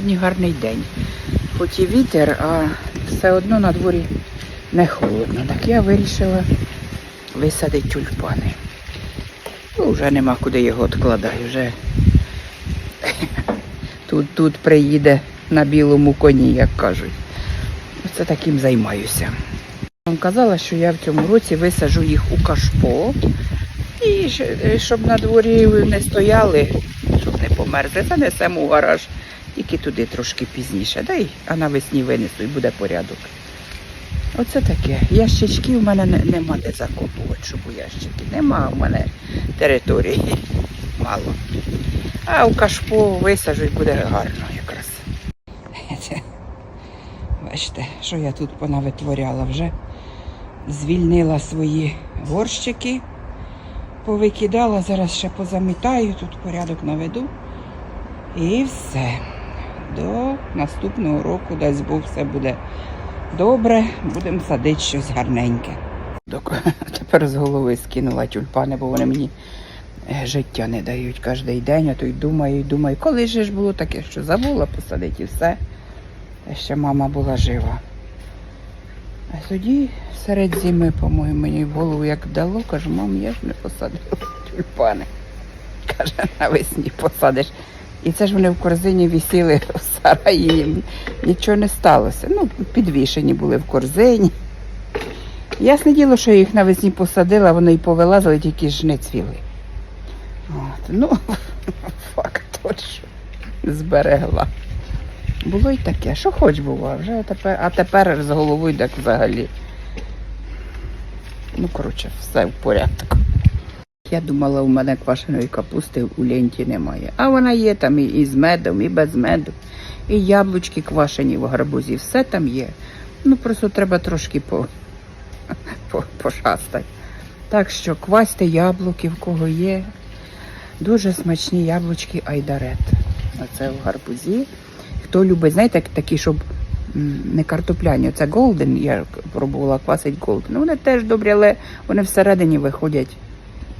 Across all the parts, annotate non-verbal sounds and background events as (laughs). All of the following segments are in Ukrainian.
Сьогодні гарний день. Хоч і вітер, а все одно на дворі не холодно. Так я вирішила висадити тюльпани. Ну, вже нема куди його відкладати. Вже (laughs) тут, тут приїде на білому коні, як кажуть. Оце таким займаюся. Вам казала, що я в цьому році висаджу їх у кашпо. І щоб на дворі не стояли, щоб не померзли, занесемо у гараж, тільки туди трошки пізніше. Дай, а навесні винесу і буде порядок. Оце таке. Ящички в мене не- нема де закопувати, щоб у ящики. Нема в мене території. (laughs) Мало. А у кашпо висаджу і буде гарно якраз. (laughs) Бачите, що я тут понавитворяла вже. Звільнила свої горщики повикидала, зараз ще позамітаю, тут порядок наведу. І все. До наступного року, дасть Бог, все буде добре, будемо садити щось гарненьке. (laughs) Тепер з голови скинула тюльпани, бо вони мені е, життя не дають кожен день, а то й думаю, і думаю, коли ж було таке, що забула посадити і все. Ще мама була жива. А тоді серед зими, по-моєму, мені в голову як дало, кажу, мам, я ж не посадила (laughs) тюльпани. Каже, навесні посадиш. І це ж вони в корзині висіли (laughs) в сараї, їм нічого не сталося. Ну, підвішені були в корзині. Ясне діло, що я їх навесні посадила, вони і повилазили, тільки ж не цвіли. От. Ну, (laughs) факт що зберегла. Було й таке, що хоч було, вже тепер, а тепер з головою так взагалі. Ну, коротше, все в порядку. Я думала, у мене квашеної капусти у ленті немає. А вона є там і, і з медом, і без меду, і яблучки квашені в гарбузі, все там є. Ну, просто треба трошки по, по, пошастати. Так що квасьте яблуки, в кого є. Дуже смачні яблучки айдарет. Оце в гарбузі. Хто любить, знаєте, такі, щоб не картопляні, це голден, я пробувала квасить голден. Вони теж добрі, але вони всередині виходять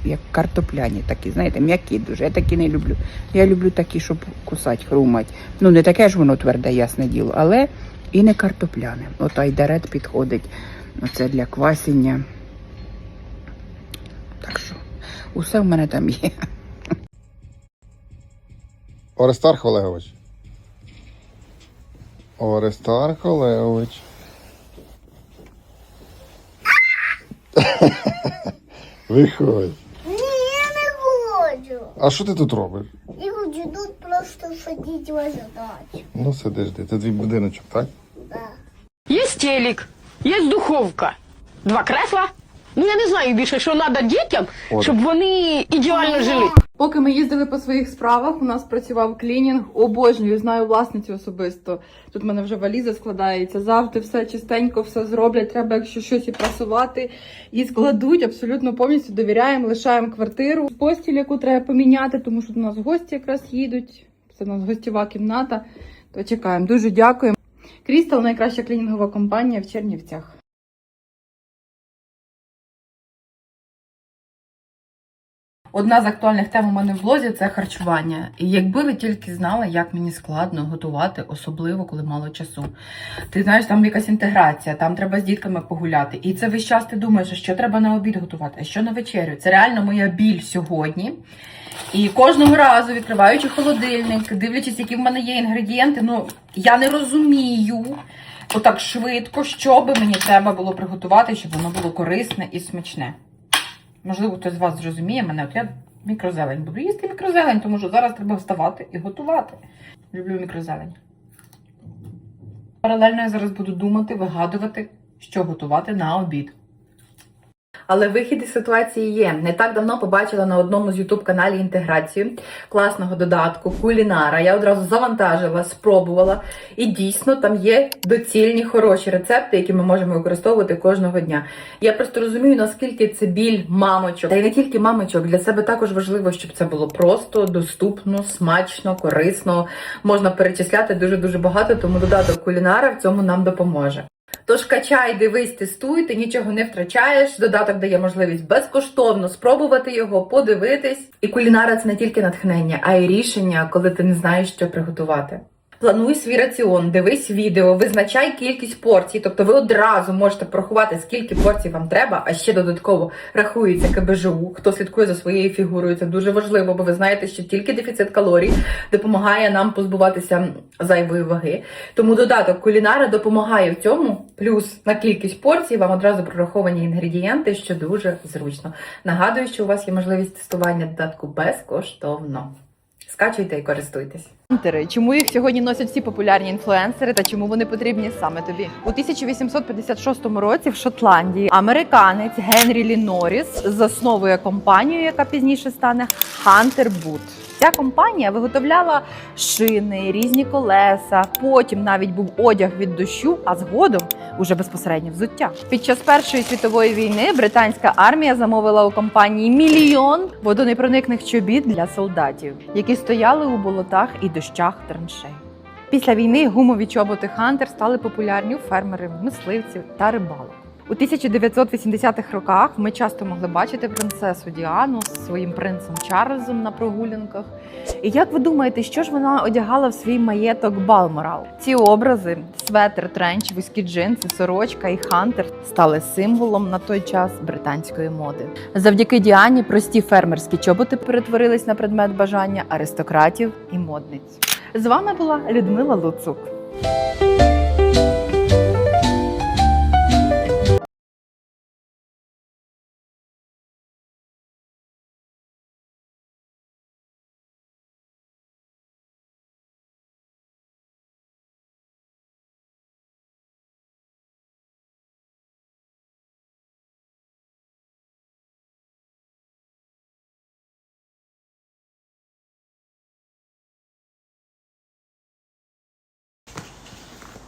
як картопляні, такі, знаєте, м'які дуже. Я такі не люблю. Я люблю такі, щоб кусати, хрумать. Ну, не таке ж воно тверде, ясне діло, але і не картопляне. От айдарет підходить. Оце для квасіння. Так що, усе в мене там є. Орестарх Олегович. Орестарх Олегович. (laughs) Виходь. Ні, я не хочу. А що ти тут робиш? Я хочу тут просто сидіти ожидати. Ну, сидиш де. Це твій будиночок, так? Да. Є телек, є духовка, два кресла. Ну я не знаю більше, що треба дітям, От. щоб вони ідеально жили. Поки ми їздили по своїх справах, у нас працював клінінг. Обожнюю, знаю власницю особисто. Тут в мене вже валіза складається. Завжди все чистенько, все зроблять. Треба, якщо щось і прасувати, і складуть. Абсолютно повністю довіряємо, лишаємо квартиру. Постіль, яку треба поміняти, тому що до нас гості якраз їдуть. Це у нас гостєва кімната. То чекаємо. Дуже дякуємо. Крістал найкраща клінінгова компанія в Чернівцях. Одна з актуальних тем у мене в блозі це харчування. І якби ви тільки знали, як мені складно готувати, особливо коли мало часу. Ти знаєш, там якась інтеграція, там треба з дітками погуляти. І це весь час ти думаєш, що треба на обід готувати, а що на вечерю. Це реально моя біль сьогодні. І кожного разу, відкриваючи холодильник, дивлячись, які в мене є інгредієнти, ну я не розумію отак швидко, що би мені треба було приготувати, щоб воно було корисне і смачне. Можливо, хтось з вас зрозуміє мене. От я мікрозелень буду їсти мікрозелень, тому що зараз треба вставати і готувати. Люблю мікрозелень. Паралельно я зараз буду думати, вигадувати, що готувати на обід. Але вихід із ситуації є. Не так давно побачила на одному з каналі інтеграцію класного додатку кулінара. Я одразу завантажила, спробувала, і дійсно там є доцільні хороші рецепти, які ми можемо використовувати кожного дня. Я просто розумію, наскільки це біль мамочок, та й не тільки мамочок. Для себе також важливо, щоб це було просто, доступно, смачно, корисно. Можна перечисляти дуже дуже багато, тому додаток кулінара в цьому нам допоможе. Тож качай, дивись, тестуй, ти нічого не втрачаєш. Додаток дає можливість безкоштовно спробувати його, подивитись. І кулінара це не тільки натхнення, а й рішення, коли ти не знаєш, що приготувати. Плануй свій раціон, дивись відео, визначай кількість порцій. Тобто ви одразу можете порахувати, скільки порцій вам треба, а ще додатково рахується КБЖУ. Хто слідкує за своєю фігурою, це дуже важливо, бо ви знаєте, що тільки дефіцит калорій допомагає нам позбуватися зайвої ваги. Тому додаток кулінара допомагає в цьому. Плюс на кількість порцій вам одразу прораховані інгредієнти, що дуже зручно. Нагадую, що у вас є можливість тестування додатку безкоштовно. Скачуйте і користуйтесь. Хантери. Чому їх сьогодні носять всі популярні інфлюенсери та чому вони потрібні саме тобі? У 1856 році в Шотландії американець Генрі Лі Норріс засновує компанію, яка пізніше стане Hunter Boot. Ця компанія виготовляла шини, різні колеса. Потім навіть був одяг від дощу, а згодом уже безпосередньо взуття. Під час Першої світової війни британська армія замовила у компанії мільйон водонепроникних чобіт для солдатів, які стояли у болотах і дощах траншей. Після війни гумові чоботи Хантер стали популярні у фермерів, мисливців та рибалок. У 1980-х роках ми часто могли бачити принцесу Діану з своїм принцем Чарльзом на прогулянках. І як ви думаєте, що ж вона одягала в свій маєток Балморал? Ці образи светр, тренч, вузькі джинси, сорочка і хантер стали символом на той час британської моди. Завдяки Діані прості фермерські чоботи перетворились на предмет бажання аристократів і модниць. З вами була Людмила Луцук.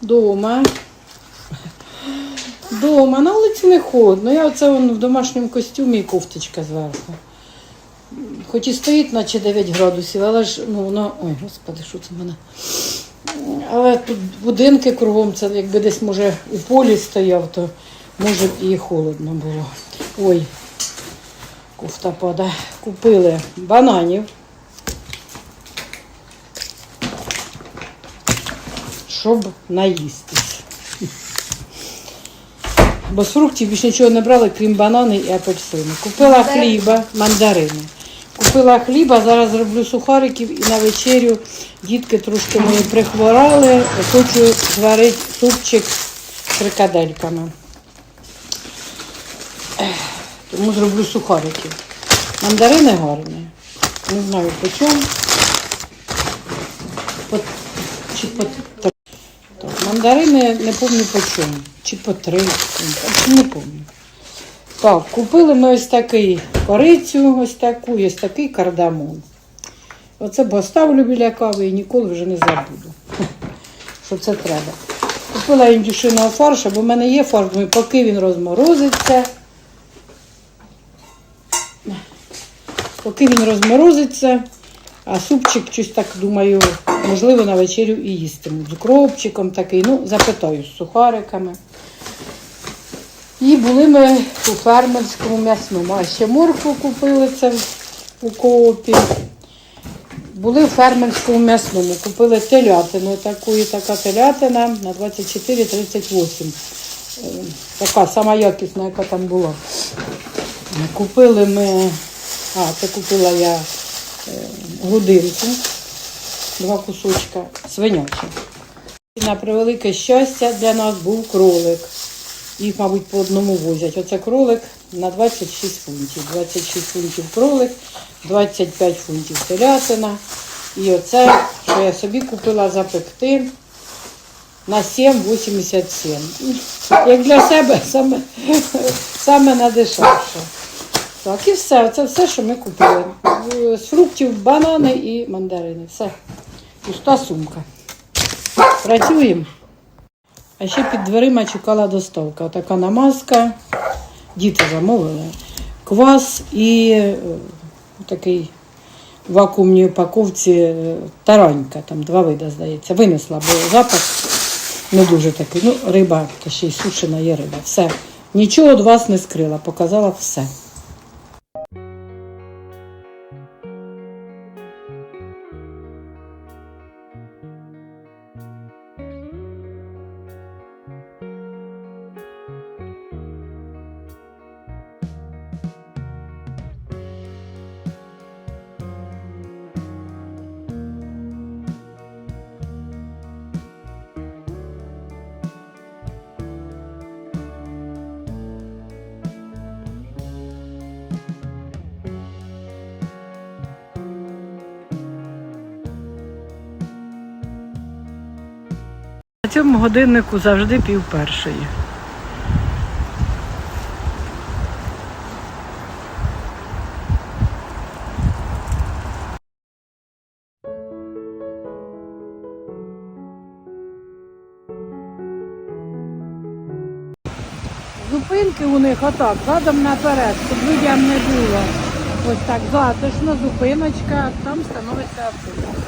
Дома. Дома, на вулиці не холодно. Я оце вон в домашньому костюмі і кофточка зверху. Хоч і стоїть, наче 9 градусів, але ж ну воно. Ой, господи, що це в мене? Але тут будинки кругом, це якби десь може у полі стояв, то може б і холодно було. Ой, кофта падає. Купили бананів. Щоб наїстись. Бо з фруктів більше нічого не брали, крім банани і апельсини. Купила хліба, мандарини. Купила хліба, зараз зроблю сухариків і на вечерю дітки трошки мої прихворали. Хочу зварити супчик з фрикадельками. Тому зроблю сухарики. Мандарини гарні. Не знаю по чому. По, чи по так, мандарини не пам'ятаю по чому. Чи по три. Не пам'ятаю. Так, купили ми ось такий корицю, ось таку, ось такий кардамон. Оце поставлю біля кави і ніколи вже не забуду. (laughs) Що це треба. Купила індюшиного фаршу, бо в мене є фарш, поки він розморозиться. Поки він розморозиться, а супчик, щось так думаю, можливо, на вечерю і їстиму. З укропчиком такий, ну, запитаю, з сухариками. І були ми у фермерському м'ясному. А ще моркву купили це у коопі. Були в фермерському м'ясному. Купили телятину таку і така телятина на 24,38. Е, Така сама якісна, яка там була. Купили ми, а, це купила я е, грудинку, два кусочка свинячі. На превелике щастя для нас був кролик. Їх, мабуть, по одному возять. Оце кролик на 26 фунтів. 26 фунтів кролик, 25 фунтів телятина. І оце, що я собі купила запекти на 7,87. Як для себе саме, саме надешевше. Так, і все. Це все, що ми купили. З фруктів банани і мандарини. Все. Пуста сумка. Працюємо. А ще під дверима чекала доставка. Така намазка. Діти замовили. Квас і е, такий вакуумній упаковці е, таранька, там два види, здається. Винесла, бо запах не дуже такий. Ну, риба, та ще й сушена є риба. Все. Нічого від вас не скрила, показала все. Цьому годиннику завжди пів першої. Зупинки у них отак, задом наперед, щоб людям не було. Ось так затишно, зупиночка, там становиться автобус.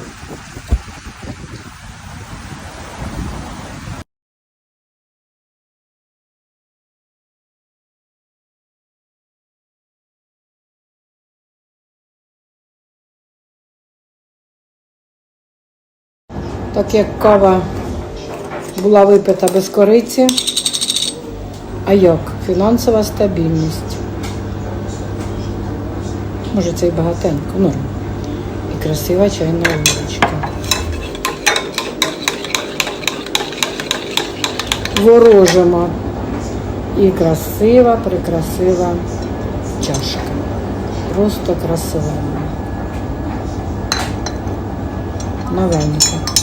Так як кава була випита без кориці, а як? Фінансова стабільність. Може це і багатенько, норм. І красива чайна ложечка. Ворожимо. І красива, прикрасива чашка. Просто красива. Новенька.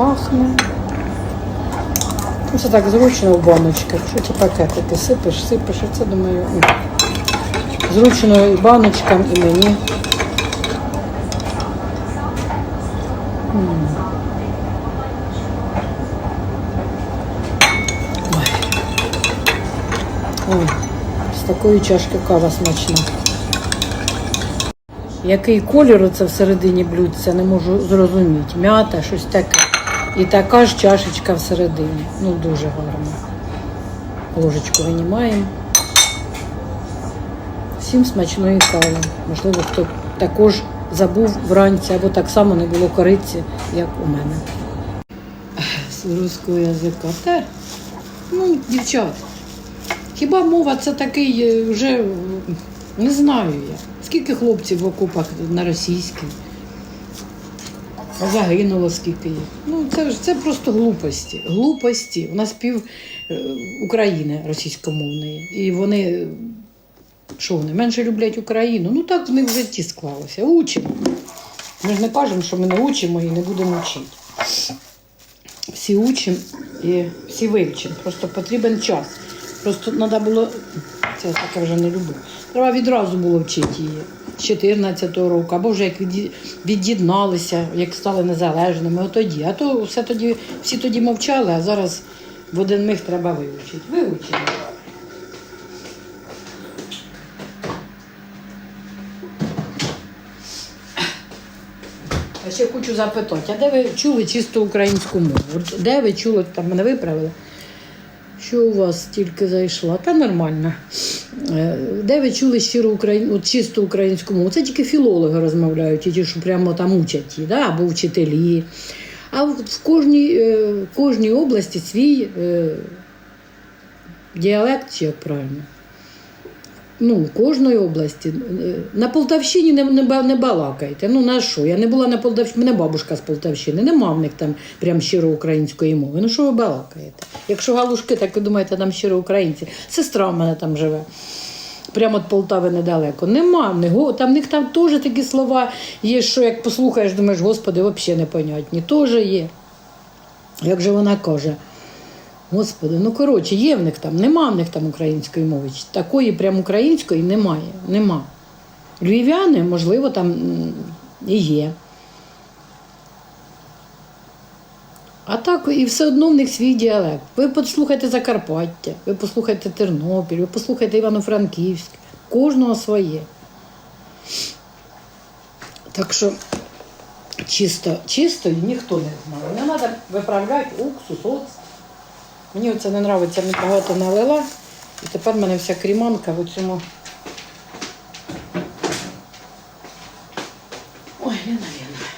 Пахне. Ну, Це так зручно в баночках. Що ті пакетики сипиш, сипиш, а це думаю. Зручно і баночкам, і мені. Ой. З такої чашки кава смачна. Який колір це всередині блюдця, не можу зрозуміти. М'ята, щось таке. І така ж чашечка всередині. Ну, дуже гарно. Ложечку винімаємо. Всім смачної кави. Можливо, хто також забув вранці або так само не було кориці, як у мене. З руського язика. Та, ну, дівчат, хіба мова це такий е, вже не знаю я. Скільки хлопців в окопах на російській? Загинуло скільки їх. Ну, це ж це просто глупості. Глупості. У нас пів е, України російськомовної. І вони, що вони, менше люблять Україну. Ну так в них в житті склалося. Учимо. Ми ж не кажемо, що ми не учимо і не будемо вчити. Всі учимо і всі вивчимо. Просто потрібен час. Просто треба було, це я таке вже не люблю. Треба відразу було вчити її з 14-го року, або вже як від'єдналися, як стали незалежними, отоді. А то все тоді, всі тоді мовчали, а зараз в один миг треба вивчити. Вивчимо. А ще хочу запитати, а де ви чули чисто українську мову? Де ви чули, там мене виправили? Що у вас тільки зайшла? Та нормально. Е, Де ви чули щиро україн... чисто українську мову? Це тільки філологи розмовляють, і ті, що прямо там учать да? або вчителі. А в кожній, е, кожній області свій е, діалект, як правильно. Ну, кожної області. Е, На Полтавщині не, не, не балакайте. Ну на що? Я не була на Полтавщині, мене бабушка з Полтавщини, нема в них там прям щиро української мови. Ну що ви балакаєте? Якщо галушки, так ви думаєте, там щиро українці. Сестра в мене там живе. Прямо від Полтави недалеко. Нема в них. Там в них там теж такі слова є, що як послухаєш, думаєш, господи, взагалі непонятні. Теж є. Як же вона каже? Господи, ну коротше, є в них там, нема в них там української мови. Такої прям української немає. Нема. Львів'яни, можливо, там і є. А так і все одно в них свій діалект. Ви послухайте Закарпаття, ви послухайте Тернопіль, ви послухайте Івано-Франківськ. Кожного своє. Так що чисто, чисто ніхто не знає. Не треба виправляти уксус, оцет. Мені оце не подобається, не багато налила. І тепер в мене вся кріманка в цьому. Ой, Лена, Лена.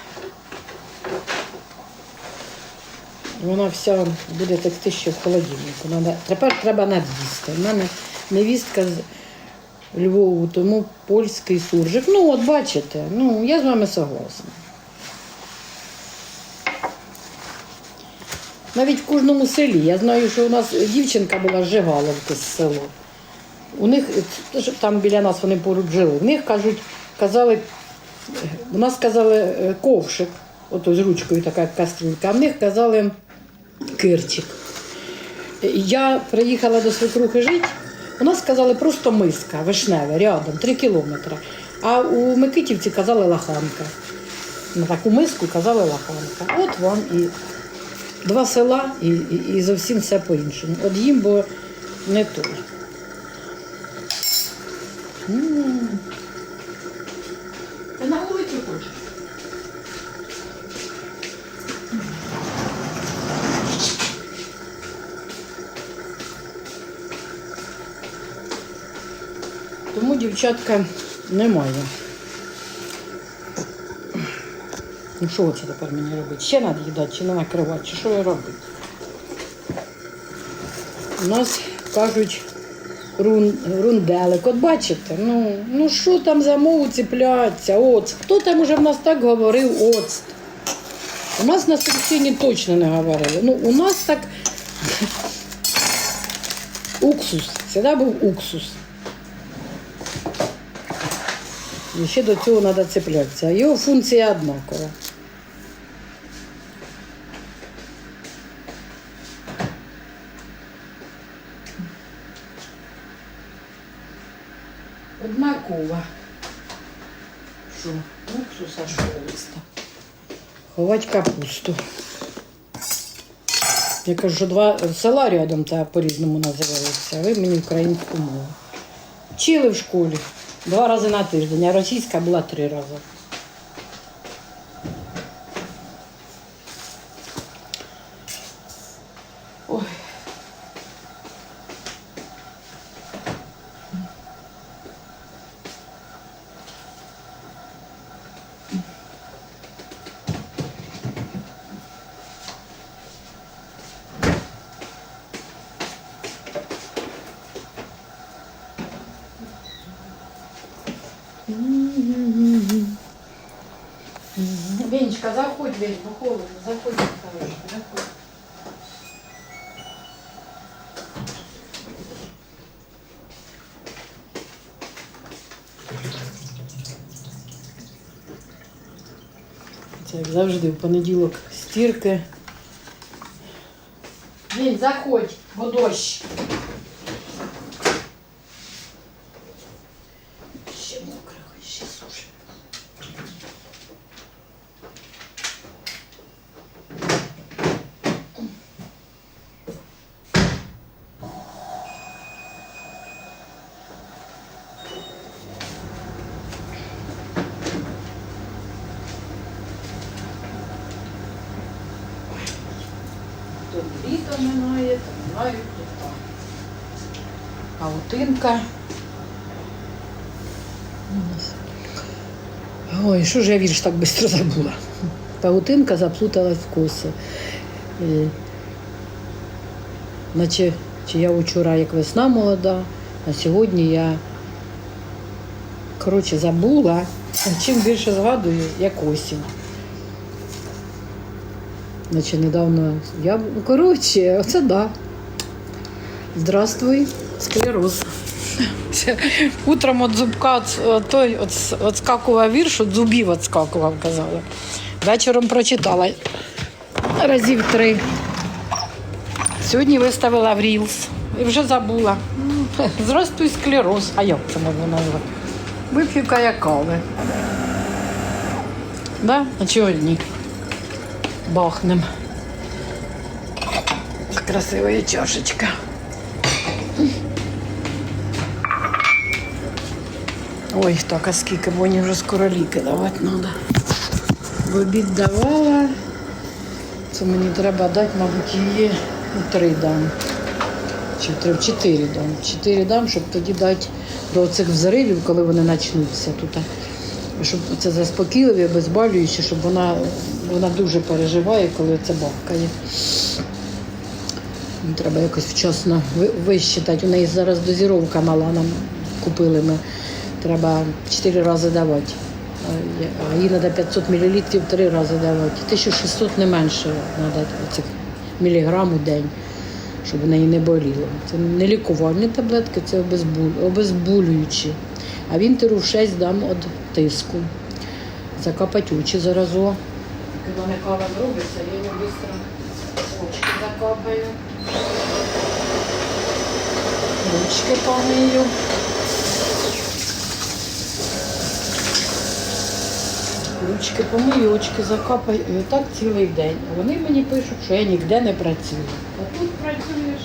Вона вся буде текти ще в холодильнику. Тепер треба над'їсти. У мене невістка з Львову, тому польський суржик. Ну, от бачите, ну я з вами согласна. Навіть в кожному селі. Я знаю, що у нас дівчинка була з Жигаловки з село. У них там біля нас вони поруч жили. В них кажуть, казали У нас казали е, ковшик, ото з ручкою така кастрюлька, а в них казали кирчик. Я приїхала до свекрухи жити, у нас казали просто миска вишнева, рядом, 3 кілометри. А у Микитівці казали лаханка. На таку миску казали лаханка. От вам і два села, і, і, і зовсім все по-іншому. От їм, бо не той. М. Ти на вулиці хочеш? Тому дівчатка немає. Ну що це тепер мені робити? Ще треба їдати, чи не накривати, чи що я робити? У нас кажуть рун, рунделик. От бачите, ну, ну що там за мову цепляться? Оцт. Хто там уже в нас так говорив оцт? У нас на Стрічині точно не говорили. Ну, у нас так (laughs) уксус. Завжди був уксус. І ще до цього треба цеплятися. Його функція однакова. Однакова. Що? Уксуса що листа. Ховать капусту. Я кажу, що два села рядом та по-різному називаються, а ви мені українську мову. Вчили в школі два рази на тиждень, а російська була три рази. Ой. Венечка, заходь, Вень, ну холодно, заходь, хороший, заходь. Це як завжди в понеділок стірки. Він, заходь, бо дощ. Ще мокро, ще сушить. То літо минає, то минають літа. Паутинка. Ой, що ж я вірш так швидко забула. Паутинка заплуталась в коси. Наче чи я вчора як весна молода, а сьогодні я коротше забула. Чим більше згадую, як осінь. Наче недавно я коротше, оце да. Здравствуй, склероз. (laughs) Утром від зубка от, от той от, отскакував вірш, от зубів отскакував, казали. Вечором прочитала разів три. Сьогодні виставила в Рілс і вже забула. (laughs) М, Здравствуй, склероз. А як це можна назвати? Вип'ю я кави. Да? А чого ні? Бахнем. Красива чашечка. Ой, так, а скільки, бо мені вже скоро ліки давати треба. В обід давала. Це мені треба дати, мабуть, її три дам. Чи три, чотири дам. Чотири дам, щоб тоді дати до цих взривів, коли вони почнуться тут. Щоб це заспокійливі, обезболюючі, щоб вона, вона дуже переживає, коли це бахкає. Треба якось вчасно ви- висчитати. У неї зараз дозіровка мала, нам купили ми. Треба 4 рази давати. Їй треба 500 мл 3 рази давати. 1600 не менше треба цих міліграм у день, щоб у неї не боліло. Це не лікувальні таблетки, це обезболюючі. А вінтеру в 6 дам від тиску. закапати очі заразом. Коли не кава зробиться, я його швидко очки закапаю. Ручки помию. Ручки помию, очки закапаю. І отак цілий день. Вони мені пишуть, що я ніде не працюю. А тут працюєш.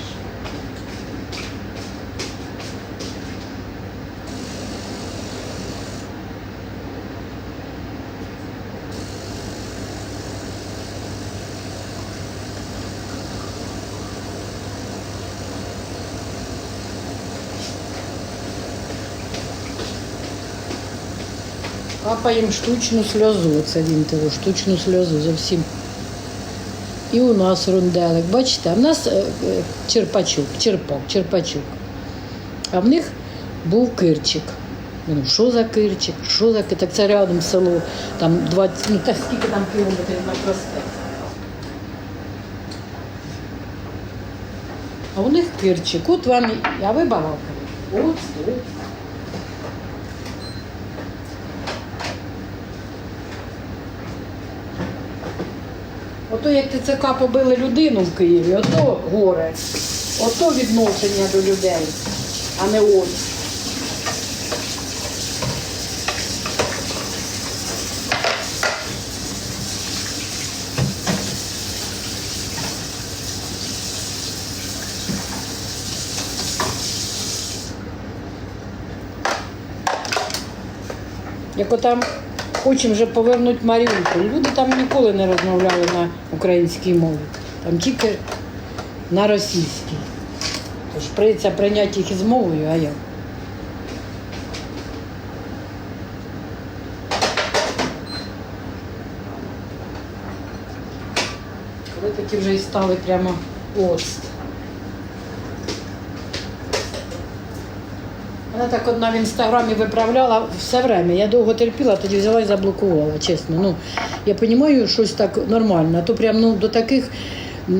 Капаємо штучну сльозу. Це він того, штучну сльозу зовсім. І у нас рунделик. Бачите, в нас е, е, черпачок, черпак, черпачок. А в них був кирчик. Ну, що за кирчик? Що за кирчик? Так це рядом село, там 20, ну та скільки там кілометрів на проспект. А у них кирчик. От вам, а ви балакали. От, от. Ото як ТЦК побили людину в Києві, ото горе, ото відношення до людей, а не от. Як отам хочемо вже повернути Маріуполь. Люди там ніколи не розмовляли на українській мові, там тільки на російській. Тож прийдеться прийняти їх із мовою, а як? Коли такі вже і стали прямо ост. Вона так одна в інстаграмі виправляла все время. Я довго терпіла, тоді взяла і заблокувала, чесно. Ну, я розумію, щось так нормально, а то прям ну, до таких е,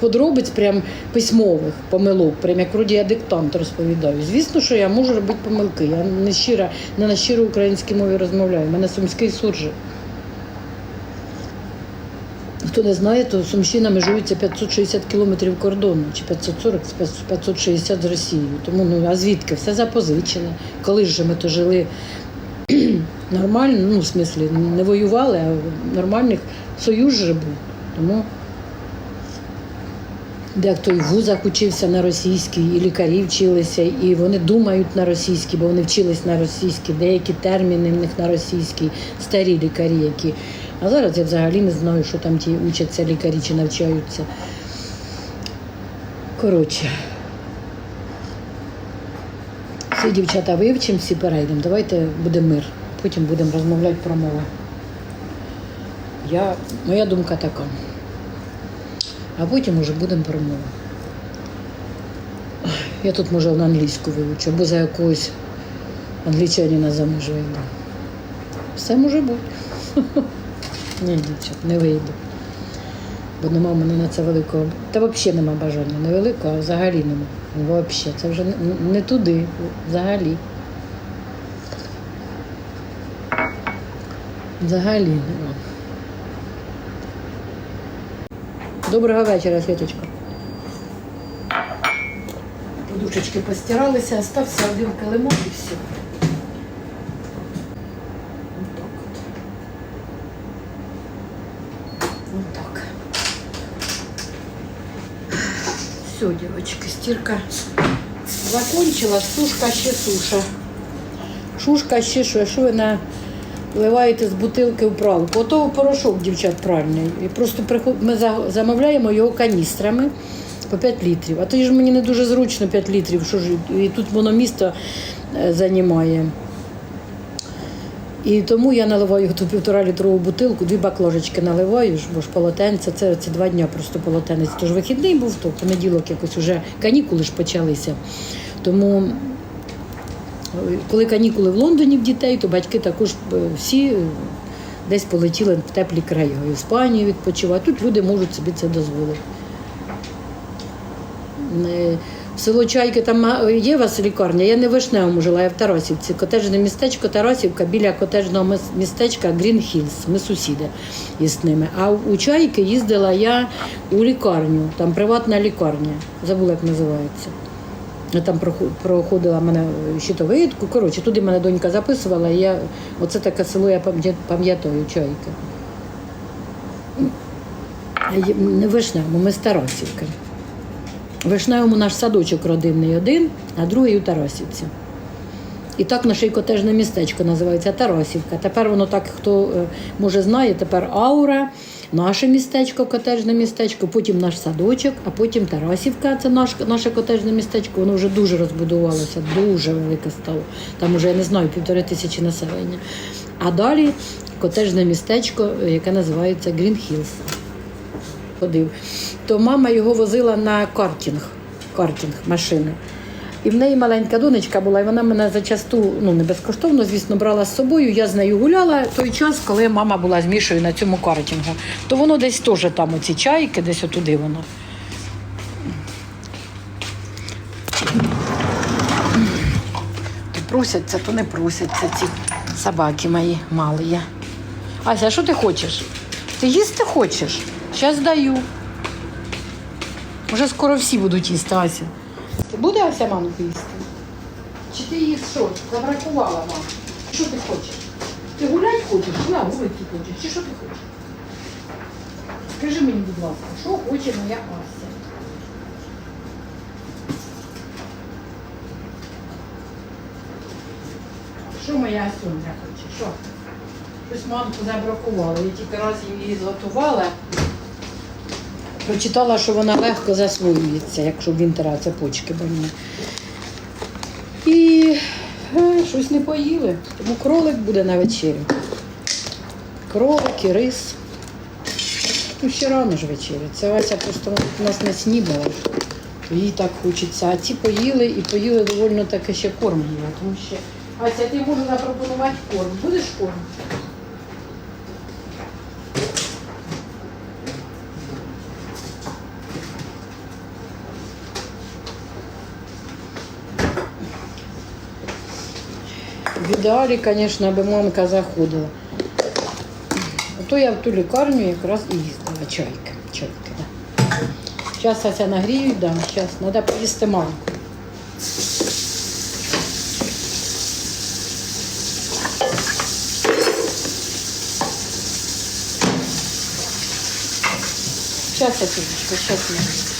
подробиць прям письмових помилок, прям як вроді я диктант розповідаю. Звісно, що я можу робити помилки. Я не щира, не на щиро українській мові розмовляю. У мене сумський суржик. Хто не знає, то Сумщина межується 560 кілометрів кордону, чи 540 560 з Росією. Тому ну а звідки? Все запозичене. Коли ж ми то жили (clears throat) нормально, ну в смислі, не воювали, а нормальних союз же був. Тому дехто і в вузах учився на російській, і лікарі вчилися, і вони думають на російській, бо вони вчились на російській, деякі терміни в них на російській, старі лікарі, які. А зараз я взагалі не знаю, що там ті учаться лікарі чи навчаються. Коротше. Всі дівчата вивчимо, всі перейдемо. Давайте буде мир. Потім будемо розмовляти про мову. Я, моя думка така. А потім уже будемо про мову. Я тут може на англійську вивчу, або за якогось англічанина замуж вийду. Все може бути. (laughs) Ні, дівчат, не вийду. Бо нема в мене на це великого. Та взагалі нема бажання. Не великого, а взагалі нема. Взагалі. Це вже не, туди, взагалі. Взагалі нема. Доброго вечора, Світочка. Подушечки постиралися, остався один килимок і все. Отак от. Вот так. Все, девочки, стирка закончила, сушка ще суша. Шушка ще що, що ви наливаєте з бутилки в пралку. Ото порошок, дівчат, пральний. І просто приход... ми замовляємо його каністрами по 5 літрів. А тоді ж мені не дуже зручно 5 літрів, що ж, і тут воно місто е, займає. І тому я наливаю ту півтора літрову бутилку, дві баклажечки наливаю, бо ж полотенце, це ці два дня просто полотенець. Тож вихідний був, то понеділок якось вже канікули ж почалися. Тому е, коли канікули в Лондоні в дітей, то батьки також е, всі е, десь полетіли в теплі краї, в Іспанію відпочивати. Тут люди можуть собі це дозволити. Село Чайки, там є у вас лікарня, я не в Вишневому жила, я в Тарасівці. Котежне містечко Тарасівка біля котежного містечка Грін Хілс. Ми сусіди із ними. А у Чайки їздила я у лікарню, там приватна лікарня, забула, як називається. Я там проходила мене щитовидку. Коротше, туди мене донька записувала, і я оце таке село я пам'ятаю, Чайки. Не Вишневому, ми з Тарасівки. Вишневому наш садочок родинний один, а другий у Тарасівці. І так наше котежне містечко називається Тарасівка. Тепер воно так, хто е, може знає, тепер Аура, наше містечко, котежне містечко, потім наш садочок, а потім Тарасівка, це наш, наше котежне містечко. Воно вже дуже розбудувалося, дуже велике стало. Там вже, я не знаю, півтори тисячі населення. А далі котежне містечко, яке називається Грін Хілс ходив, то мама його возила на картинг, картинг машини. І в неї маленька донечка була, і вона мене зачасту, ну не безкоштовно, звісно, брала з собою. Я з нею гуляла той час, коли мама була з Мішою на цьому картингу. То воно десь теж там, оці чайки, десь отуди воно. То просяться, то не просяться ці собаки мої малі. Ася, що ти хочеш? Ти їсти хочеш? Зараз даю. Вже скоро всі будуть їсти, Ася. Ти буде Ася манку їсти? Чи ти її що? Забракувала мама? Що ти хочеш? Ти гулять хочеш? На вулиці хочеш? Чи що ти хочеш? Скажи мені, будь ласка, що хоче моя Ася? Що моя Асюнька хоче? Що? Щось манку забракувала. Я тільки раз її зготувала. Прочитала, що вона легко засвоюється, якщо в інтера цепочки больні. І е, щось не поїли. Тому кролик буде на вечерю. Кролик і рис. Ну, ще рано ж вечеря. Це Вася просто у нас не снідала. Їй так хочеться. А ці поїли і поїли доволі таке ще корм їла. Тому що Ася, ти можу запропонувати корм. Будеш корм? В ідеалі, звісно, аби мамка заходила. А то я в ту лікарню якраз і їздила чайки. чайки да. Зараз Ася нагріють, да, зараз треба поїсти мамку. Зараз, Сашечка, зараз.